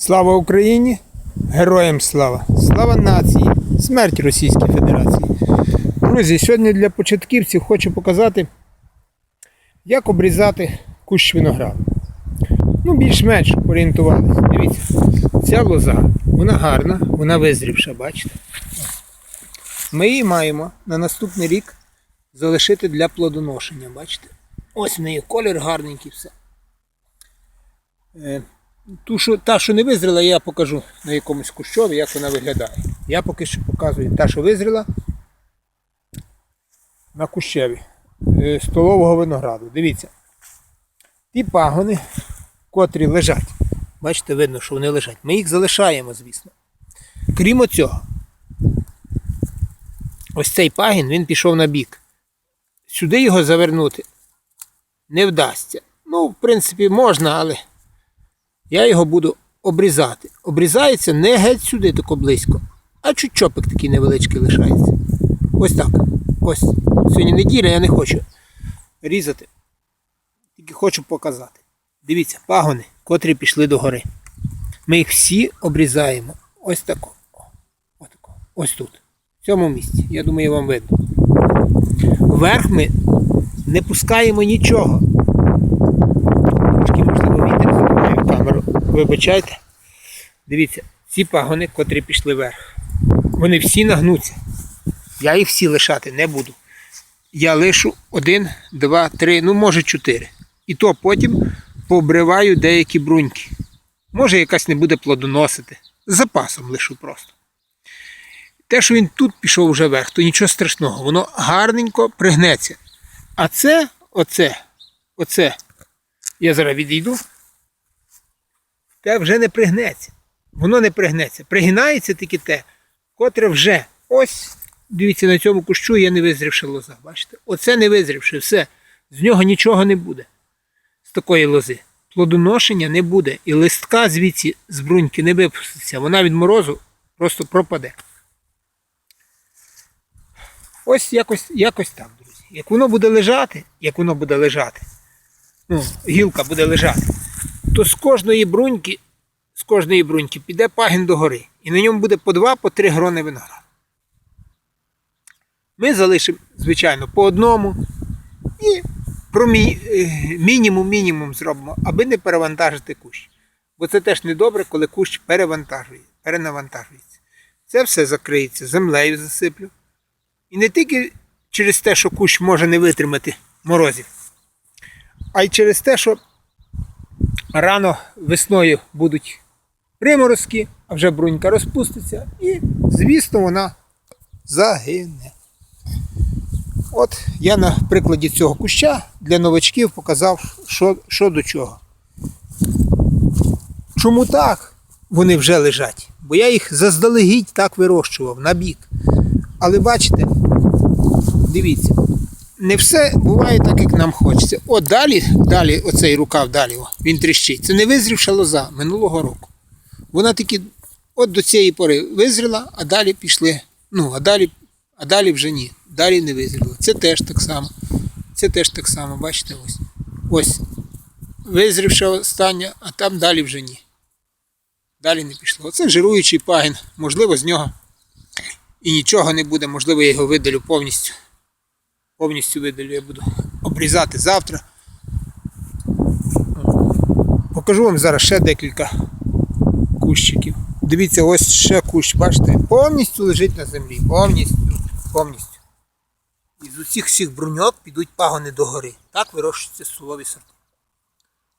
Слава Україні! Героям слава! Слава нації! Смерть Російській Федерації! Друзі, сьогодні для початківців хочу показати, як обрізати кущ винограду. Ну, більш-менш орієнтувалися. Дивіться, ця лоза, вона гарна, вона визрівша, бачите? Ми її маємо на наступний рік залишити для плодоношення, бачите? Ось в неї колір гарненький, все. Ту, що, та, що не визріла, я покажу на якомусь кущові, як вона виглядає. Я поки що показую та, що визріла на кущеві е, столового винограду. Дивіться. Ті пагони, котрі лежать. Бачите, видно, що вони лежать. Ми їх залишаємо, звісно. Крім оцього, ось цей пагін він пішов на бік. Сюди його завернути не вдасться. Ну, в принципі, можна, але я його буду обрізати. Обрізається не геть сюди, тако близько, а чуть чопик такий невеличкий лишається. Ось так. Ось. Сьогодні неділя, я не хочу різати. Тільки хочу показати. Дивіться, пагони, котрі пішли до гори. Ми їх всі обрізаємо. Ось тако. Ось тут. В цьому місці. Я думаю, вам видно. Вверх ми не пускаємо нічого. Трошки, можливо, вітер забиває в камеру. Вибачайте. Дивіться, ці пагони, котрі пішли вверх, вони всі нагнуться. Я їх всі лишати не буду. Я лишу один, два, три, ну може чотири. І то потім пообриваю деякі бруньки. Може якась не буде плодоносити. З запасом лишу просто. Те, що він тут пішов вже вверх, то нічого страшного, воно гарненько пригнеться. А це, оце, оце, я зараз відійду, те вже не пригнеться. Воно не пригнеться. Пригинається тільки те, котре вже ось, дивіться, на цьому кущу є не визрівша лоза. Бачите? Оце не визрівши, все. З нього нічого не буде. З такої лози. Плодоношення не буде. І листка звідси з бруньки не випуститься. Вона від морозу просто пропаде. Ось якось, якось так, друзі. Як воно буде лежати, як воно буде лежати, ну, гілка буде лежати, то з кожної бруньки, з кожної бруньки піде пагін до гори. І на ньому буде по два, по три грони винограду. Ми залишимо, звичайно, по одному і про е, мінімум мінімум зробимо, аби не перевантажити кущ. Бо це теж не добре, коли кущ перевантажує, перенавантажується. Це все закриється, землею засиплю. І не тільки через те, що кущ може не витримати морозів, а й через те, що рано весною будуть приморозки, а вже брунька розпуститься, і, звісно, вона загине. От я на прикладі цього куща для новачків показав, що, що до чого. Чому так? Вони вже лежать. Бо я їх заздалегідь так вирощував на бік. Але бачите, дивіться, не все буває так, як нам хочеться. От далі, далі, оцей рукав далі, він тріщить. Це не визрівша лоза минулого року. Вона тільки от до цієї пори визріла, а далі пішли. Ну, а далі, а далі вже ні. Далі не визріла. Це теж так само. Це теж так само, бачите, ось. Ось. Визрівша остання, а там далі вже ні. Далі не пішло. Оце жируючий пагін. Можливо, з нього і нічого не буде, можливо, я його видалю повністю. Повністю видалю, я буду обрізати завтра. Покажу вам зараз ще декілька кущиків. Дивіться, ось ще кущ, бачите, повністю лежить на землі. Повністю. Повністю. І з усіх всіх бруньок підуть пагони догори. Так вирощуються столові сорти.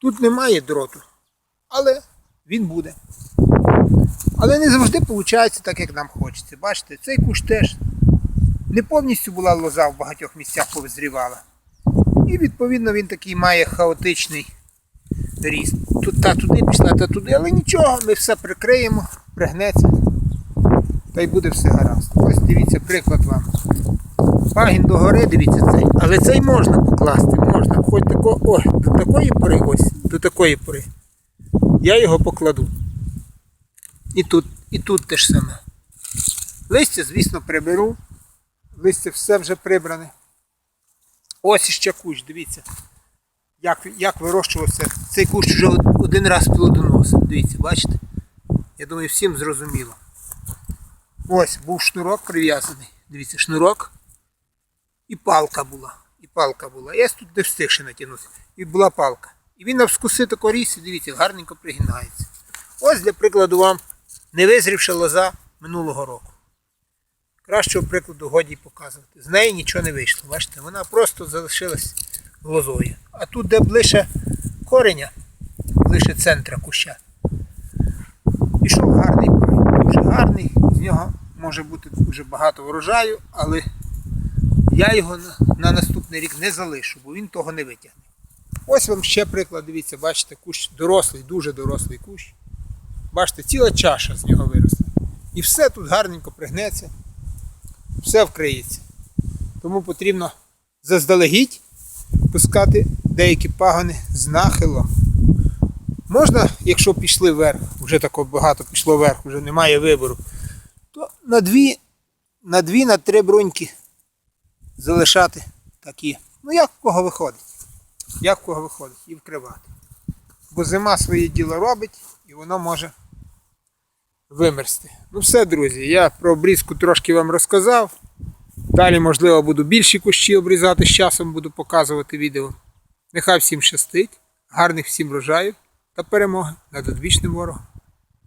Тут немає дроту, але він буде. Але не завжди виходить так, як нам хочеться. Бачите, цей кущ теж не повністю була лоза в багатьох місцях повизрівала. І відповідно він такий має хаотичний ріст. Тут та туди пішла, та туди, але нічого, ми все прикриємо, пригнеться. Та й буде все гаразд. Ось дивіться, приклад вам. Пагін до гори, дивіться цей. Але цей можна покласти, можна. Хоч тако, о, до такої пори, ось, до такої пори. Я його покладу. І тут, і тут те ж саме. Листя, звісно, приберу. Листя все вже прибране. Ось іще кущ, дивіться. Як, як вирощувався. Цей кущ вже один раз плодоносив. Дивіться, бачите? Я думаю, всім зрозуміло. Ось був шнурок прив'язаний. Дивіться, шнурок і палка була. І палка була. Я тут не встиг ще натягнути. І була палка. І він навскуси тако ріс, і дивіться, гарненько пригинається. Ось для прикладу вам не визрівша лоза минулого року. Кращого прикладу годі показувати. З неї нічого не вийшло. Бачите, вона просто залишилась лозою. А тут, де ближче кореня, ближче центра куща, пішов гарний пай. Дуже гарний, з нього може бути дуже багато врожаю, але я його на наступний рік не залишу, бо він того не витягне. Ось вам ще приклад, дивіться, бачите, кущ дорослий, дуже дорослий кущ. Бачите, ціла чаша з нього виросла. І все тут гарненько пригнеться, все вкриється. Тому потрібно заздалегідь пускати деякі пагони з нахилом. Можна, якщо пішли вверх, вже тако багато пішло вверх, вже немає вибору, то на дві, на дві, на три бруньки залишати такі. Ну як в кого виходить? Як в кого виходить? І вкривати. Бо зима своє діло робить і воно може вимерзти. Ну все, друзі, я про обрізку трошки вам розказав. Далі, можливо, буду більші кущі обрізати, з часом буду показувати відео. Нехай всім щастить, гарних всім врожаїв та перемоги над одвічним ворогом.